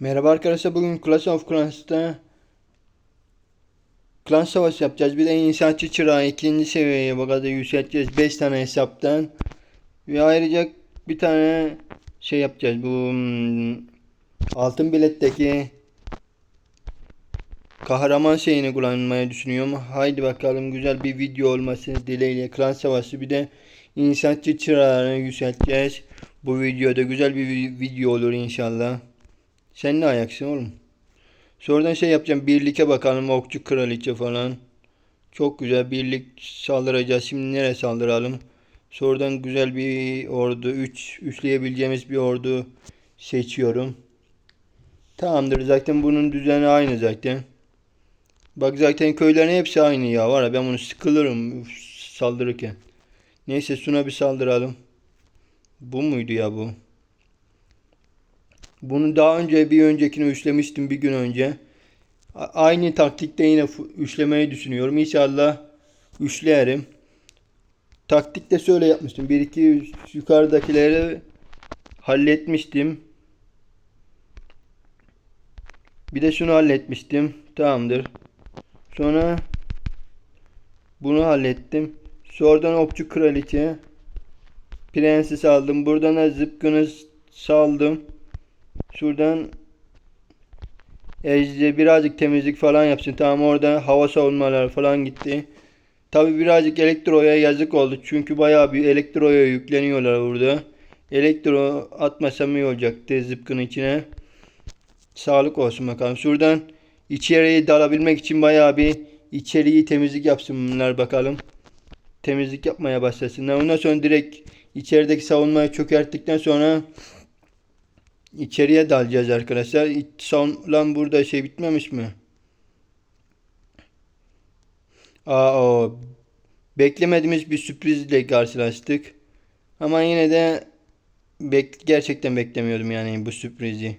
Merhaba arkadaşlar bugün Clash of Clans'ta Klan savaşı yapacağız. Bir de inşaatçı çırağı ikinci seviyeye bakalım yükselteceğiz 5 tane hesaptan. Ve ayrıca bir tane şey yapacağız. Bu hmm, altın biletteki kahraman şeyini kullanmayı düşünüyorum. Haydi bakalım güzel bir video olması dileğiyle klan savaşı bir de inşaatçı çırağını yükselteceğiz. Bu videoda güzel bir vi- video olur inşallah. Sen ne ayaksın oğlum? Sonradan şey yapacağım. Birlik'e bakalım. Okçu kraliçe falan. Çok güzel. Birlik saldıracağız. Şimdi nereye saldıralım? Sonradan güzel bir ordu. 3 üçleyebileceğimiz bir ordu seçiyorum. Tamamdır. Zaten bunun düzeni aynı zaten. Bak zaten köylerin hepsi aynı ya. Var ya ben bunu sıkılırım saldırırken. Neyse Suna bir saldıralım. Bu muydu ya bu? Bunu daha önce bir öncekini üçlemiştim bir gün önce. Aynı taktikte yine üçlemeyi düşünüyorum. İnşallah üçlerim. Taktikte şöyle yapmıştım. Bir iki yukarıdakileri halletmiştim. Bir de şunu halletmiştim. Tamamdır. Sonra bunu hallettim. Sonradan okçu kraliçe. Prenses aldım. Buradan da zıpkını saldım. Şuradan Ejde birazcık temizlik falan yapsın. Tamam orada hava savunmaları falan gitti. Tabi birazcık elektroya yazık oldu. Çünkü bayağı bir elektroya yükleniyorlar burada. Elektro atmasam iyi olacaktı zıpkın içine. Sağlık olsun bakalım. Şuradan içeriye dalabilmek için bayağı bir içeriği temizlik yapsın bunlar bakalım. Temizlik yapmaya başlasınlar. Ondan sonra direkt içerideki savunmayı çökerttikten sonra İçeriye dalacağız arkadaşlar. Son lan burada şey bitmemiş mi? Aa o beklemediğimiz bir sürprizle karşılaştık. Ama yine de bek gerçekten beklemiyordum yani bu sürprizi.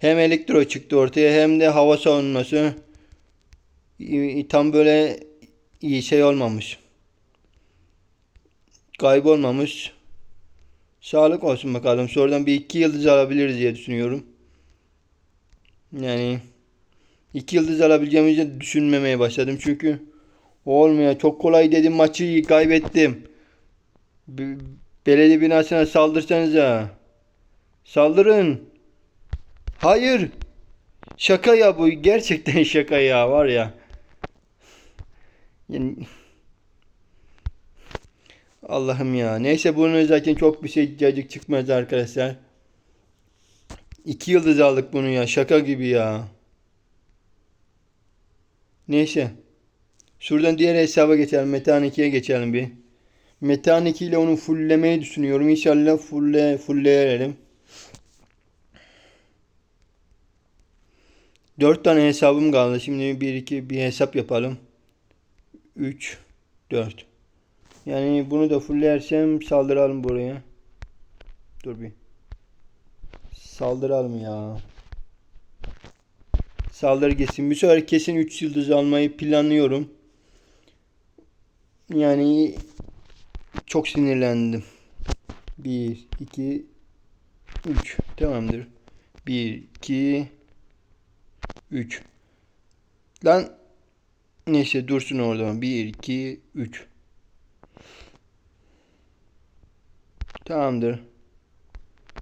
Hem elektro çıktı ortaya hem de hava savunması İ- tam böyle iyi şey olmamış. Kaybolmamış. Sağlık olsun bakalım. Sonradan bir iki yıldız alabiliriz diye düşünüyorum. Yani iki yıldız alabileceğimizi düşünmemeye başladım. Çünkü olmuyor. Çok kolay dedim maçı kaybettim. Belediye binasına saldırsanıza. Saldırın. Hayır. Şaka ya bu. Gerçekten şaka ya var ya. Yani Allah'ım ya. Neyse bunun zaten çok bir şey cacık çıkmaz arkadaşlar. İki yıldız aldık bunu ya. Şaka gibi ya. Neyse. Şuradan diğer hesaba geçelim. Metan 2'ye geçelim bir. Metan 2 ile onu fulllemeyi düşünüyorum. İnşallah fulle, fullleyelim. 4 tane hesabım kaldı. Şimdi 1 2 bir hesap yapalım. 3 4 yani bunu da fulllersem saldıralım buraya. Dur bir. Saldıralım ya. Saldırı gitsin. Bir sefer kesin 3 yıldız almayı planlıyorum. Yani çok sinirlendim. 1, 2, 3. Tamamdır. 1, 2, 3. Lan neyse dursun orada. 1, 2, 3. Tamamdır.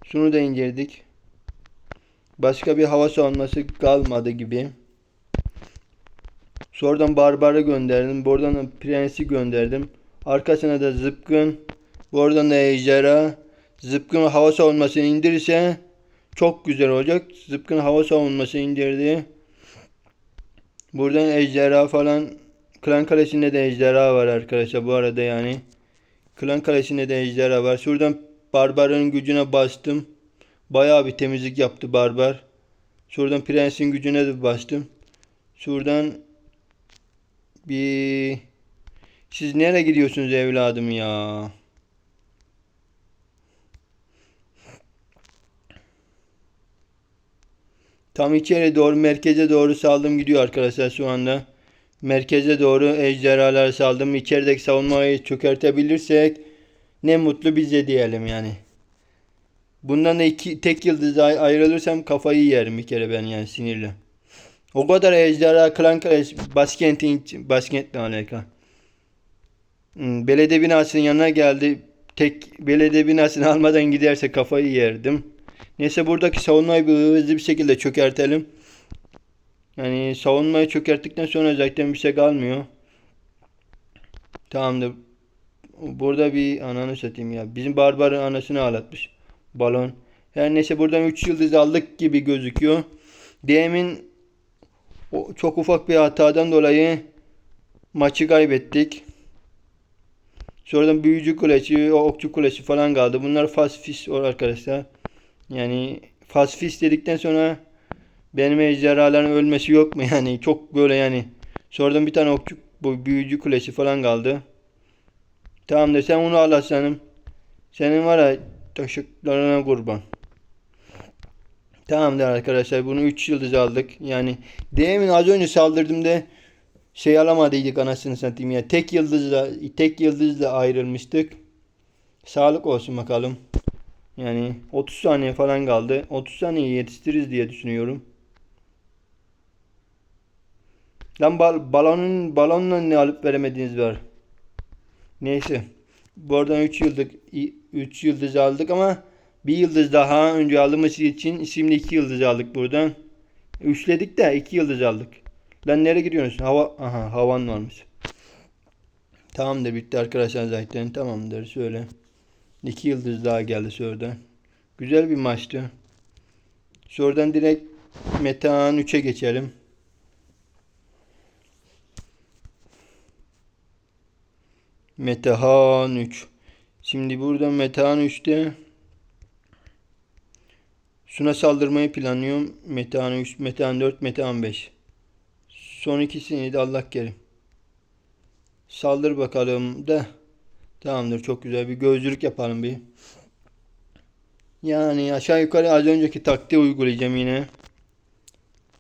Şunu da indirdik. Başka bir hava savunması kalmadı gibi. Sonradan Barbar'ı gönderdim. Buradan da Prens'i gönderdim. Arkasına da Zıpkın. Buradan da Ejderha. Zıpkın hava savunmasını indirirse çok güzel olacak. Zıpkın hava savunması indirdi. Buradan Ejderha falan. Klan Kalesi'nde de Ejderha var arkadaşlar bu arada yani. Klan Kalesi'nde de ejderha var. Şuradan Barbar'ın gücüne bastım. Bayağı bir temizlik yaptı Barbar. Şuradan Prens'in gücüne de bastım. Şuradan bir... Siz nereye gidiyorsunuz evladım ya? Tam içeri doğru, merkeze doğru saldım gidiyor arkadaşlar şu anda. Merkeze doğru ejderhalar saldım. İçerideki savunmayı çökertebilirsek ne mutlu bize diyelim yani. Bundan da iki, tek yıldız ay- ayrılırsam kafayı yerim bir kere ben yani sinirle. O kadar ejderha klan kalesi başkentin başkentle alaka. Hmm, Belediye binasının yanına geldi. Tek belediye binasını almadan giderse kafayı yerdim. Neyse buradaki savunmayı bir hızlı bir şekilde çökertelim. Yani savunmayı çökerttikten sonra zaten bir şey kalmıyor. Tamamdır. Burada bir ananı satayım ya. Bizim barbarın anasını ağlatmış. Balon. Her neyse buradan 3 yıldız aldık gibi gözüküyor. DM'in çok ufak bir hatadan dolayı maçı kaybettik. Sonradan büyücü kulesi, okçu kulesi falan kaldı. Bunlar fasfis arkadaşlar. Yani fasfis dedikten sonra benim ejderhaların ölmesi yok mu yani? Çok böyle yani. Sonradan bir tane okçu bu büyücü kulesi falan kaldı. Tamamdır sen onu al aslanım. Senin var ya taşıklarına kurban. Tamamdır arkadaşlar bunu 3 yıldız aldık. Yani DM'in az önce saldırdığımda şey alamadıydık anasını satayım ya. Tek yıldızla tek yıldızla ayrılmıştık. Sağlık olsun bakalım. Yani 30 saniye falan kaldı. 30 saniye yetiştiririz diye düşünüyorum. Lan bal balonun balonla ne alıp veremediğiniz var. Neyse. Bu aradan 3 yıldız 3 yıldız aldık ama bir yıldız daha önce aldığımız için şimdi 2 yıldız aldık buradan. Üçledik de 2 yıldız aldık. Lan nereye gidiyorsunuz? Hava aha havan varmış. Tamamdır bitti arkadaşlar zaten. Tamamdır şöyle. 2 yıldız daha geldi sonradan. Güzel bir maçtı. Sonradan direkt Metehan 3'e geçelim. Metehan 3. Şimdi burada Metehan 3'te Şuna saldırmayı planlıyorum. Metehan 3, Metehan 4, Metehan 5. Son ikisini de Allah kerim. Saldır bakalım da. Tamamdır çok güzel bir gözlülük yapalım bir. Yani aşağı yukarı az önceki taktiği uygulayacağım yine.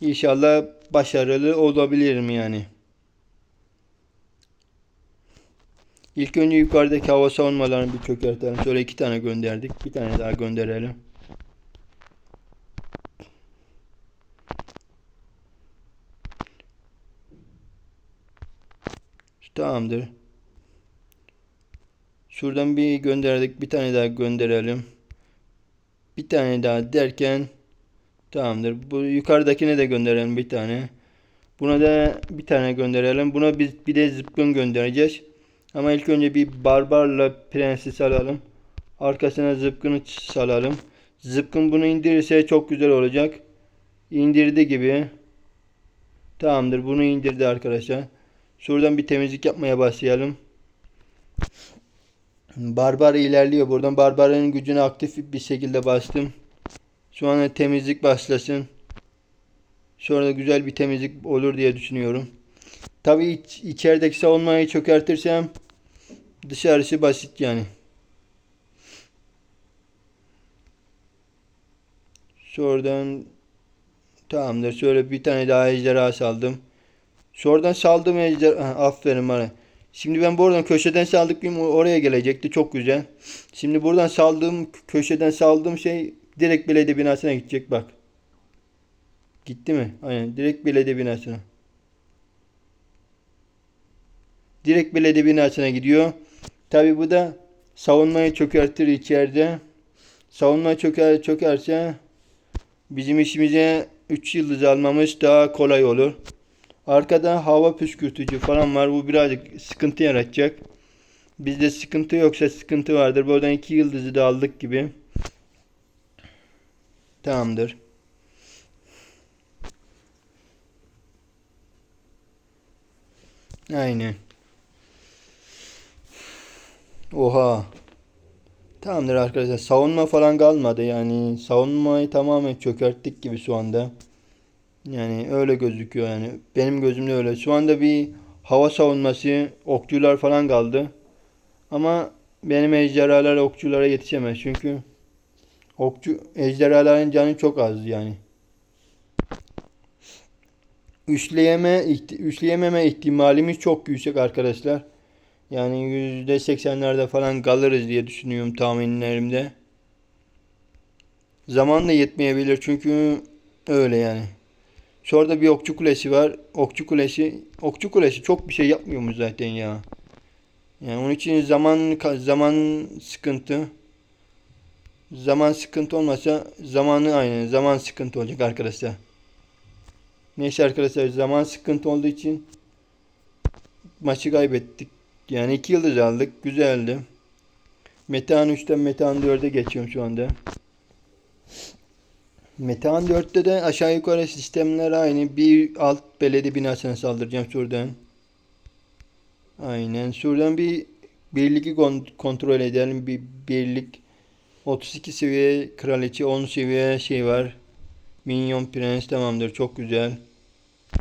İnşallah başarılı olabilirim yani. İlk önce yukarıdaki hava savunmalarını bir çökertelim. Sonra iki tane gönderdik. Bir tane daha gönderelim. Tamamdır. Şuradan bir gönderdik. Bir tane daha gönderelim. Bir tane daha derken tamamdır. Bu yukarıdakine de gönderelim bir tane. Buna da bir tane gönderelim. Buna biz bir de zıpkın göndereceğiz. Ama ilk önce bir barbarla prensi salalım. Arkasına zıpkını salalım. Zıpkın bunu indirirse çok güzel olacak. İndirdi gibi. Tamamdır. Bunu indirdi arkadaşlar. Şuradan bir temizlik yapmaya başlayalım. Barbar ilerliyor. Buradan Barbar'ın gücüne aktif bir şekilde bastım. Şu an temizlik başlasın. Sonra güzel bir temizlik olur diye düşünüyorum. Tabi iç, içerideki savunmayı çökertirsem dışarısı basit yani. Sonradan tamamdır. Şöyle bir tane daha ejderha saldım. Sonradan saldım ejderha. Aferin bana. Şimdi ben buradan köşeden saldık oraya gelecekti. Çok güzel. Şimdi buradan saldığım köşeden saldığım şey direkt belediye binasına gidecek bak. Gitti mi? Aynen. Direkt belediye binasına. Direkt belediye binasına gidiyor. Tabi bu da savunmayı çökertir içeride. Savunma çöker çökerse bizim işimize 3 yıldız almamız daha kolay olur. Arkada hava püskürtücü falan var. Bu birazcık sıkıntı yaratacak. Bizde sıkıntı yoksa sıkıntı vardır. Buradan iki yıldızı da aldık gibi. Tamamdır. Aynen. Oha. Tamamdır arkadaşlar. Savunma falan kalmadı. Yani savunmayı tamamen çökerttik gibi şu anda. Yani öyle gözüküyor yani. Benim gözümde öyle. Şu anda bir hava savunması, okçular falan kaldı. Ama benim ejderhalar okçulara yetişemez. Çünkü okçu ejderhaların canı çok az yani. Üçleyeme, üçleyememe ihtimalimiz çok yüksek arkadaşlar. Yani %80'lerde falan kalırız diye düşünüyorum tahminlerimde. Zaman da yetmeyebilir çünkü öyle yani. Şurada bir okçu kulesi var. Okçu kulesi, okçu kulesi çok bir şey yapmıyormuş zaten ya. Yani onun için zaman zaman sıkıntı. Zaman sıkıntı olmasa zamanı aynı. Zaman sıkıntı olacak arkadaşlar. Neyse arkadaşlar zaman sıkıntı olduğu için maçı kaybettik. Yani iki yıldız aldık. Güzeldi. Metehan 3'ten Metehan 4'e geçiyorum şu anda. Metehan 4'te de aşağı yukarı sistemler aynı. Bir alt belediye binasına saldıracağım şuradan. Aynen. Şuradan bir birliği kon- kontrol edelim. Bir birlik 32 seviye kraliçe 10 seviye şey var. Minyon prens tamamdır. Çok güzel.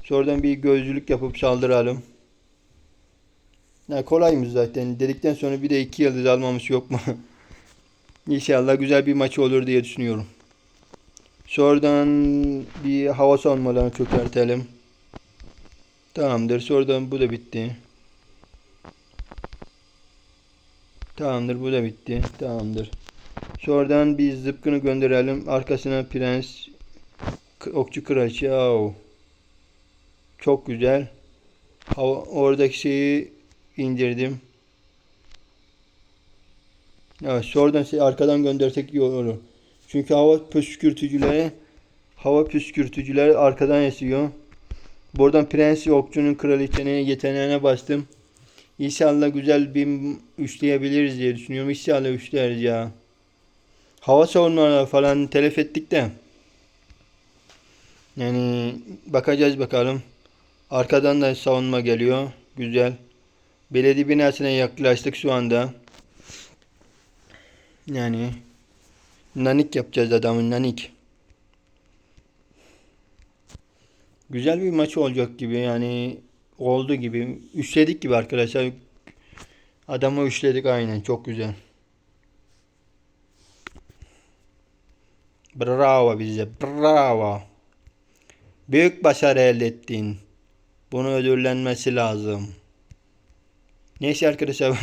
Sonradan bir gözcülük yapıp saldıralım. Ya kolaymış zaten. Dedikten sonra bir de iki yıldız almamız yok mu? İnşallah güzel bir maç olur diye düşünüyorum. Sonradan bir hava savunmalarını çökertelim. Tamamdır. Sonradan bu da bitti. Tamamdır. Bu da bitti. Tamamdır. Sonradan bir zıpkını gönderelim. Arkasına prens, okçu kraliçe. Çok güzel. Hava, oradaki şeyi indirdim. Evet, sonradan şey arkadan göndersek iyi olur. Çünkü hava püskürtücüleri hava püskürtücüleri arkadan esiyor. Buradan prens okçunun kraliçenin yeteneğine bastım. İnşallah güzel bir üçleyebiliriz diye düşünüyorum. İnşallah üçleriz ya. Hava savunmaları falan telef ettik de. Yani bakacağız bakalım. Arkadan da savunma geliyor. Güzel. Belediye binasına yaklaştık şu anda. Yani nanik yapacağız adamın nanik. Güzel bir maç olacak gibi yani oldu gibi. Üçledik gibi arkadaşlar. Adamı üçledik aynen çok güzel. Bravo bize bravo. Büyük başarı elde ettin. Bunu ödüllenmesi lazım. Neyse arkadaşlar.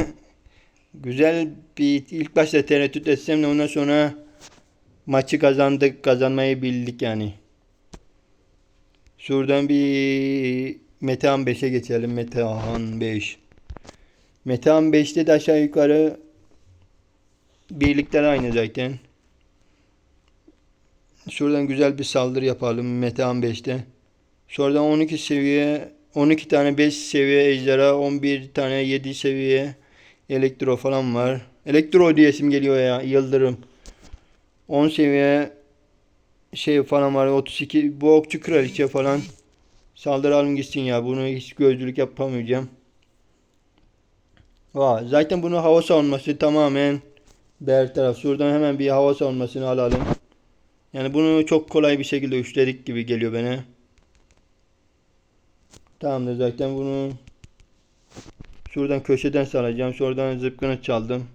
Güzel bir ilk başta tereddüt etsem de ondan sonra maçı kazandık. Kazanmayı bildik yani. Şuradan bir Metehan 5'e geçelim. Metehan 5. Metehan 5'te de aşağı yukarı birlikler aynı zaten. Şuradan güzel bir saldırı yapalım Metehan 5'te. Şuradan 12 seviye 12 tane 5 seviye ejderha 11 tane 7 seviye elektro falan var. Elektro diyesim geliyor ya yıldırım. 10 seviye şey falan var 32 bu okçu kraliçe falan. Saldıralım gitsin ya bunu hiç gözcülük yapamayacağım. Vay, zaten bunu hava savunması tamamen bertaraf. Şuradan hemen bir hava savunmasını alalım. Yani bunu çok kolay bir şekilde üçledik gibi geliyor bana. Tamamdır zaten bunu şuradan köşeden salacağım. Şuradan zıpkını çaldım.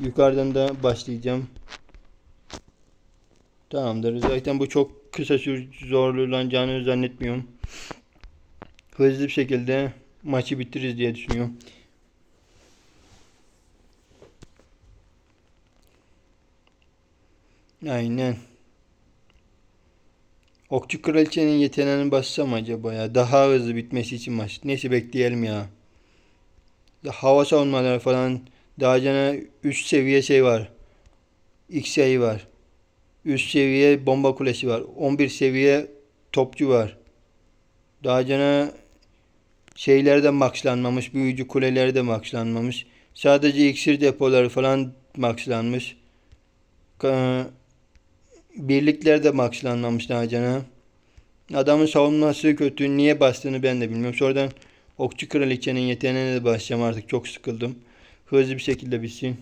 Yukarıdan da başlayacağım. Tamamdır. Zaten bu çok kısa zorlanacağını zannetmiyorum. Hızlı bir şekilde maçı bitiririz diye düşünüyorum. Aynen. Okçu kraliçenin yeteneğini bassam acaba ya. Daha hızlı bitmesi için maç. Neyse bekleyelim ya. Hava savunmaları falan. Daha cana üst seviye şey var. X sayı var. Üst seviye bomba kulesi var. 11 seviye topçu var. Daha cana şeyler de maxlanmamış. Büyücü kuleleri de maxlanmamış. Sadece iksir depoları falan maxlanmış. Ka- Birlikler de maxlanmamış daha cana. Adamın savunması kötü. Niye bastığını ben de bilmiyorum. Sonradan Okçu Kraliçenin yeteneğine de başlayacağım artık. Çok sıkıldım. Hızlı bir şekilde bitsin.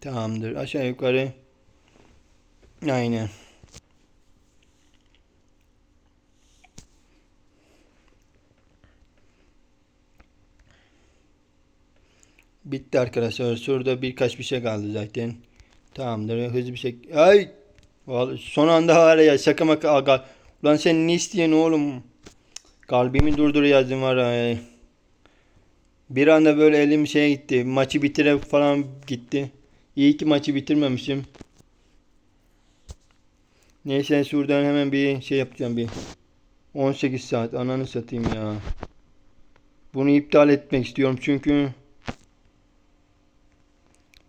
Tamamdır. Aşağı yukarı. Aynen. Bitti arkadaşlar. Şurada birkaç bir şey kaldı zaten. Tamamdır. Hızlı bir şey. Ay! Vallahi son anda var ya şaka maka aga. Ulan sen ne istiyorsun oğlum? Kalbimi durdur yazdım var ay. Bir anda böyle elim şeye gitti. Maçı bitire falan gitti. İyi ki maçı bitirmemişim. Neyse şuradan hemen bir şey yapacağım bir. 18 saat ananı satayım ya. Bunu iptal etmek istiyorum çünkü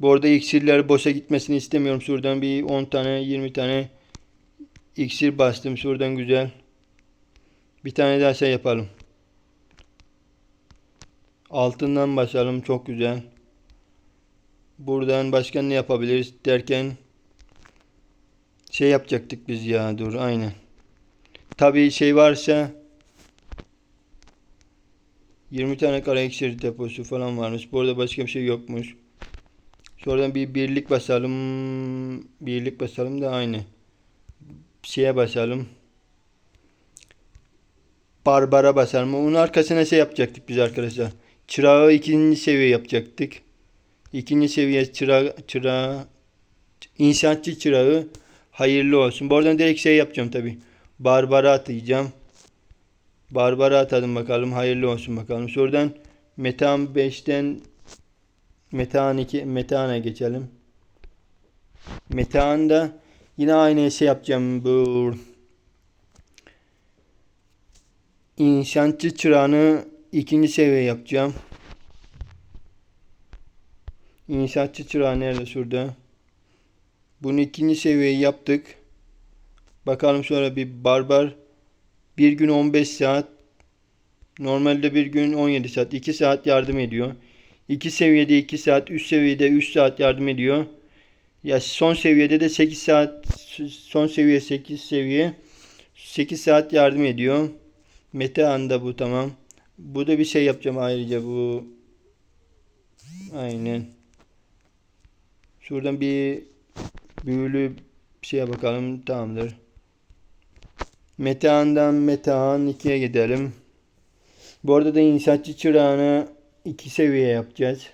bu arada iksirler boşa gitmesini istemiyorum. Şuradan bir 10 tane 20 tane iksir bastım. Şuradan güzel. Bir tane daha şey yapalım. Altından başlayalım. Çok güzel. Buradan başka ne yapabiliriz derken şey yapacaktık biz ya. Dur aynen. Tabii şey varsa 20 tane kara iksir deposu falan varmış. Bu arada başka bir şey yokmuş. Şuradan bir birlik basalım. Birlik basalım da aynı. Şeye basalım. Barbara basalım. Onun arkasına şey yapacaktık biz arkadaşlar. Çırağı ikinci seviye yapacaktık. İkinci seviye çırağı, çırağı inşaatçı çırağı hayırlı olsun. Bu aradan direkt şey yapacağım tabi. Barbara atacağım. Barbara atadım bakalım. Hayırlı olsun bakalım. Şuradan Metan 5'ten Metan 2 Metan'a geçelim. Metan'da yine aynı şey yapacağım. Bu İnşaatçı çırağını ikinci seviye yapacağım. İnşaatçı çırağı nerede şurada? Bunu ikinci seviye yaptık. Bakalım sonra bir barbar. Bir gün 15 saat. Normalde bir gün 17 saat. 2 saat yardım ediyor. 2 seviyede 2 saat. Üst seviyede 3 saat yardım ediyor. Ya son seviyede de 8 saat. Son seviye 8 seviye. 8 saat yardım ediyor. Metehan'da bu tamam. Bu da bir şey yapacağım ayrıca bu. Aynen. Şuradan bir büyülü bir şeye bakalım. Tamamdır. Metehan'dan Metehan 2'ye gidelim. Bu arada da inşaatçı çırağını 2 seviye yapacağız.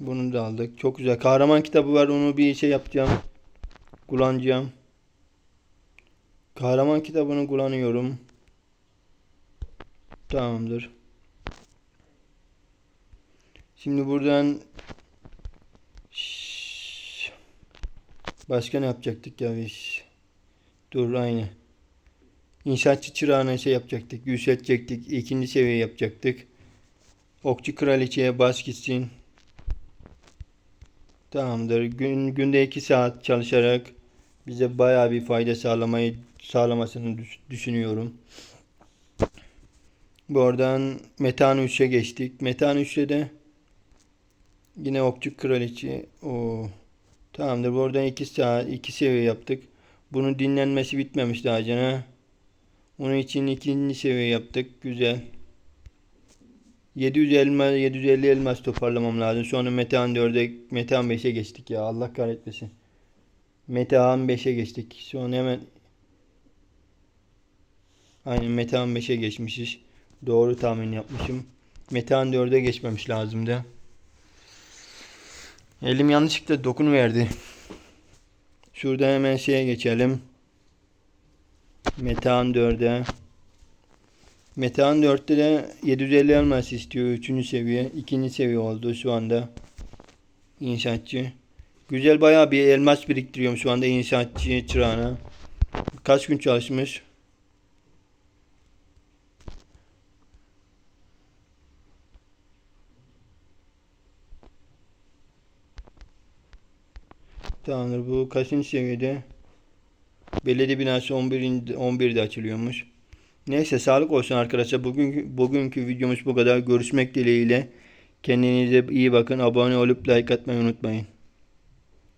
Bunu da aldık. Çok güzel. Kahraman kitabı var. Onu bir şey yapacağım. Kullanacağım. Kahraman kitabını kullanıyorum. Tamamdır. Şimdi buradan başka ne yapacaktık ya biz? Dur aynı. İnşaatçı çırağına şey yapacaktık. Yükseltecektik. ikinci seviye yapacaktık. Okçu kraliçeye bas gitsin. Tamamdır. Gün, günde 2 saat çalışarak bize bayağı bir fayda sağlamayı sağlamasını düşünüyorum. Bu oradan Metan 3'e geçtik. Metan 3'te de yine okçu kraliçe. O Tamamdır. Bu oradan 2 saat 2 seviye yaptık. Bunun dinlenmesi bitmemiş daha cana. Onun için ikinci seviye yaptık. Güzel. 700 elma 750 elmas toparlamam lazım. Sonra Metehan 4'e Metehan 5'e geçtik ya. Allah kahretmesin. Metehan 5'e geçtik. Sonra hemen Aynen Metehan 5'e geçmişiz. Doğru tahmin yapmışım. Metehan 4'e geçmemiş lazımdı. Elim yanlışlıkla dokun verdi. Şurada hemen şeye geçelim. Metehan 4'e. Metehan 4'te de 750 elmas istiyor. 3. seviye. 2. seviye oldu şu anda. İnşaatçı. Güzel bayağı bir elmas biriktiriyorum şu anda inşaatçı çırağına. Kaç gün çalışmış? Tamamdır. Bu kaçıncı seviyede? Belediye binası 11. 11'de açılıyormuş. Neyse sağlık olsun arkadaşlar. Bugünkü, bugünkü videomuz bu kadar. Görüşmek dileğiyle. Kendinize iyi bakın. Abone olup like atmayı unutmayın.